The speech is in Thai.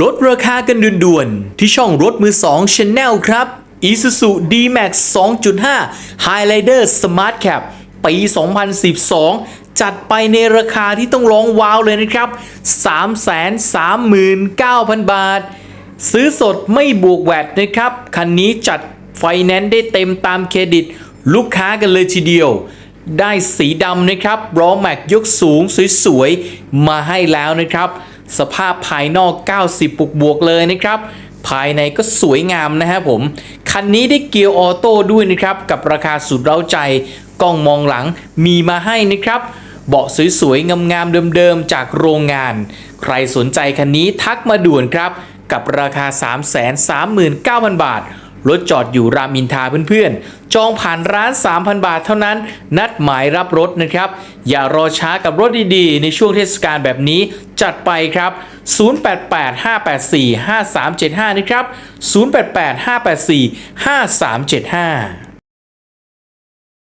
ลดราคากันด่วนๆ ที่ช่องรถมือ2 Channel ครับ Isuzu D-Max 2.5 Highlander Smart Cap ปี 2012 จัดไปในราคาที่ต้องร้องว้าวเลยนะครับ 339,000 บาท ซื้อสดไม่บวกแวดนะครับ คันนี้จัดไฟแนนซ์ได้เต็มตามเครดิต ลูกค้ากันเลยทีเดียว ได้สีดำนะครับล้อแม็กยกสูงสวยๆ มาให้แล้วนะครับ สภาพภายนอก 90บวกบวกเลยนะครับ ภายในก็สวยงามนะฮะผม คันนี้ได้เกียร์ออโต้ด้วยนะครับ กับราคาสุดเร้าใจ กล้องมองหลังมีมาให้นะครับ เบาะสวยๆ งามๆ เดิมๆ จากโรงงาน ใครสนใจคันนี้ทักมาด่วนครับ กับราคา 339,000 บาท รถจอดอยู่รามินทาเพื่อนๆ จองผ่านร้าน 3,000 บาทเท่านั้น นัดหมายรับรถนะครับ อย่ารอช้ากับรถดีๆ ในช่วงเทศกาลแบบนี้ จัดไปครับ 0885845375 นะครับ 0885845375